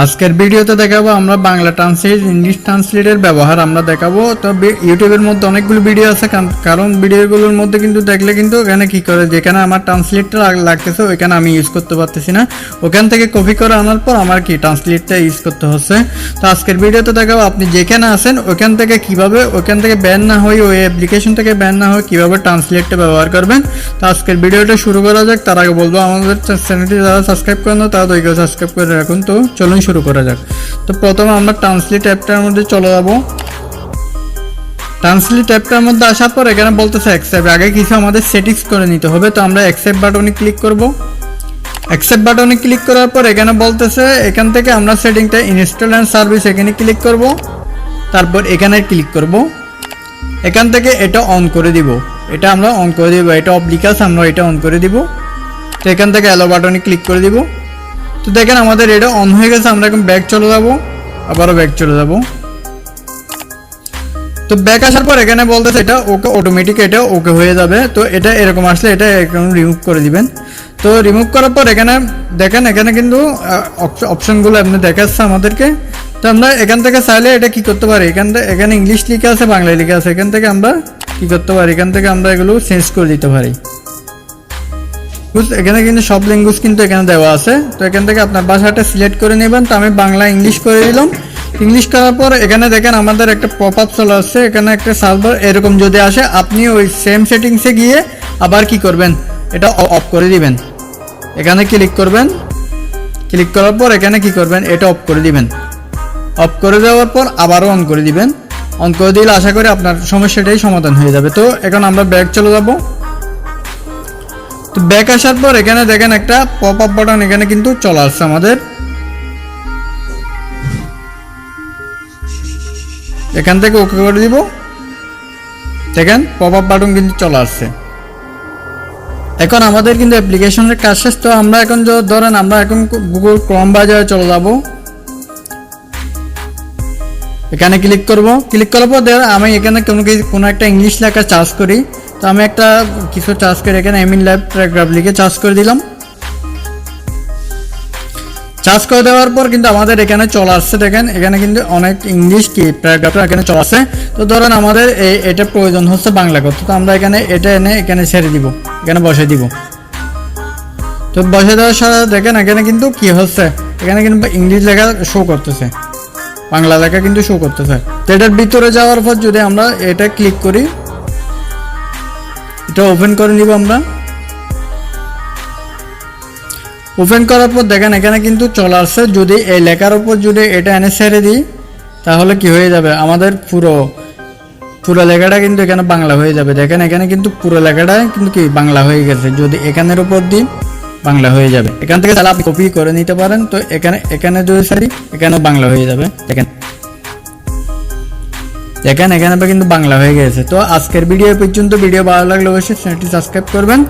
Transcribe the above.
আজকের ভিডিওতে দেখাবো আমরা বাংলা ট্রান্সলেট ইংলিশ ট্রান্সলেটের ব্যবহার আমরা দেখাবো। তো ইউটিউবের মধ্যে অনেকগুলো ভিডিও আছে কারণ- ভিডিওগুলোর মধ্যে কিন্তু দেখলে কিন্তু এখানে কি করে, যেখানে আমার ট্রান্সলেটটা লাগতেছে, ওইখানে আমি ইউজ করতে পারতেছি না। ওখান থেকে কপি করে আনার পর আমার কি ট্রান্সলেটটা ইউজ করতে হচ্ছে। তো আজকের ভিডিওতে দেখাবো, আপনি যেখানে আছেন, ওখান থেকে কীভাবে, ওখান থেকে ব্যান না হয়ে, ওই অ্যাপ্লিকেশন থেকে ব্যান না হয়ে কীভাবে ট্রান্সলেটটা ব্যবহার করবেন। তো আজকের ভিডিওটা শুরু করা যাক, তার আগে বলব, আমাদের চ্যানেলটি যারা সাবস্ক্রাইব করেন তারা দৈকে সাবস্ক্রাইব করে রাখুন। তো চলুন শুরু করা যাক। তো প্রথমে আমরা ট্রান্সলেট অ্যাপটার মধ্যে চলে যাব। ট্রান্সলেট অ্যাপটার মধ্যে আসার পর এখানে বলতেছে অ্যাকসেপ্ট আগে কিছু আমাদের সেটিংস করে নিতে হবে, তো আমরা অ্যাকসেপ্ট বাটনে ক্লিক করব। অ্যাকসেপ্ট বাটনে ক্লিক করার পর এখানে বলতেছে, এখান থেকে আমরা সেটিংটা ইনস্টল অ্যান্ড সার্ভিস এখানে ক্লিক করব। তারপর এখানে ক্লিক করব। এখান থেকে এটা অন করে দিব। এটা আমরা অন করে দিব। এটা অবলিকাস আমরা এটা অন করে দিব। তো এখান থেকে অ্যালো বাটনে ক্লিক করে দিব। তো দেখেন আমাদের এটা অন হয়ে গেছে, আমরা এখন ব্যাক চলে যাব, আবারও ব্যাক চলে যাব। তো ব্যাক আসার পর এখানে বলতেছে এটা ওকে অটোমেটিক এটা ওকে হয়ে যাবে, তো এটা এরকম আসলে এটা এখন রিমুভ করে দিবেন। তো রিমুভ করার পর এখানে দেখেন, এখানে কিন্তু অপশনগুলো আপনি দেখাচ্ছে আমাদেরকে। তো আমরা এখান থেকে চাইলে এটা কি করতে পারি? এখান থেকে এখানে ইংলিশ লিখে আছে, বাংলায় লিখে আছে, এখান থেকে আমরা কি করতে পারি? এখান থেকে আমরা এগুলো চেঞ্জ করে দিতে পারি। এখানে কিন্তু সব ল্যাঙ্গুয়েজ কিন্তু এখানে দেওয়া আছে। তো এখান থেকে আপনার ভাষাটা সিলেক্ট করে নেবেন। তো আমি বাংলা, ইংলিশ করে দিলাম। ইংলিশ করার পর এখানে দেখেন আমাদের একটা পপ আপ চলে আসছে। এখানে একটা সার্ভার এরকম যদি আসে, আপনি ওই সেম সেটিংসে গিয়ে আবার কি করবেন? এটা অফ করে দিবেন। এখানে ক্লিক করবেন। ক্লিক করার পর এখানে কি করবেন? এটা অফ করে দিবেন। অফ করে দেওয়ার পর আবারও অন করে দিবেন। অন করে দিলে আশা করি আপনার সমস্যাটাই সমাধান হয়ে যাবে। তো এখন আমরা ব্যাক চলে যাব। তো ব্যাক আসার পর এখানে দেখেন একটা পপ আপ বাটন এখানে কিন্তু চলে আসছে আমাদের। এখান থেকে ওকে করে দিব। দেখেন পপ আপ বাটন কিন্তু চলে আসছে। এখন আমাদের কিন্তু অ্যাপ্লিকেশনের কাজ শেষ, তো আমরা এখন ধরেন আমরা এখন গুগল ক্রম বাজারে চলে যাব। এখানে ক্লিক করব। ক্লিক করার পর আমি এখানে কোনো কোনো একটা ইংলিশ লেখা চার্জ করি। তো আমি একটা কিছু চার্জ করে এখানে এমিন লাইভ প্যারাগ্রাফ লিখে চার্জ করে দিলাম। চার্জ করে দেওয়ার পর কিন্তু আমাদের এখানে চলে আসছে দেখেন, এখানে কিন্তু অনেক ইংলিশ কি প্যারাগ্রাফটা এখানে চলে আসছে তো ধরেন আমাদের এই এটা প্রয়োজন হচ্ছে বাংলা করতে তো আমরা এখানে এটা এনে এখানে ছেড়ে দিব, এখানে বসে দিব। তো বসে দেওয়ার সাথে দেখেন, এখানে কিন্তু কি হচ্ছে, এখানে কিন্তু ইংলিশ লেখা শো করতেছে, বাংলা লেখা কিন্তু শো করতেছে। তো এটার ভিতরে যাওয়ার পর যদি আমরা এটা ক্লিক করি এটা ওপেন করে নিব আমরা। ওপেন করার পর দেখেন, এখানে কিন্তু চলে আসছে। যদি এই লেখার উপর যদি এটা এনে ছেড়ে দিই, তাহলে কি হয়ে যাবে? আমাদের পুরো পুরো লেখাটা কিন্তু এখানে বাংলা হয়ে যাবে। দেখেন, এখানে কিন্তু পুরো লেখাটা কিন্তু কি বাংলা হয়ে গেছে। যদি এখানের উপর দিই, বাংলা হয়ে যাবে। এখান থেকে তাহলে আপনি কপি করে নিতে পারেন। তো এখানে এখানে যদি সারি এখানে বাংলা হয়ে যাবে। দেখেন। দেখেন এখানে কিন্তু বাংলা হয়ে গেছে। তো আজকের ভিডিও পর্যন্ত। ভিডিও ভালো লাগলে অবশ্যই চ্যানেলটি সাবস্ক্রাইব করবেন।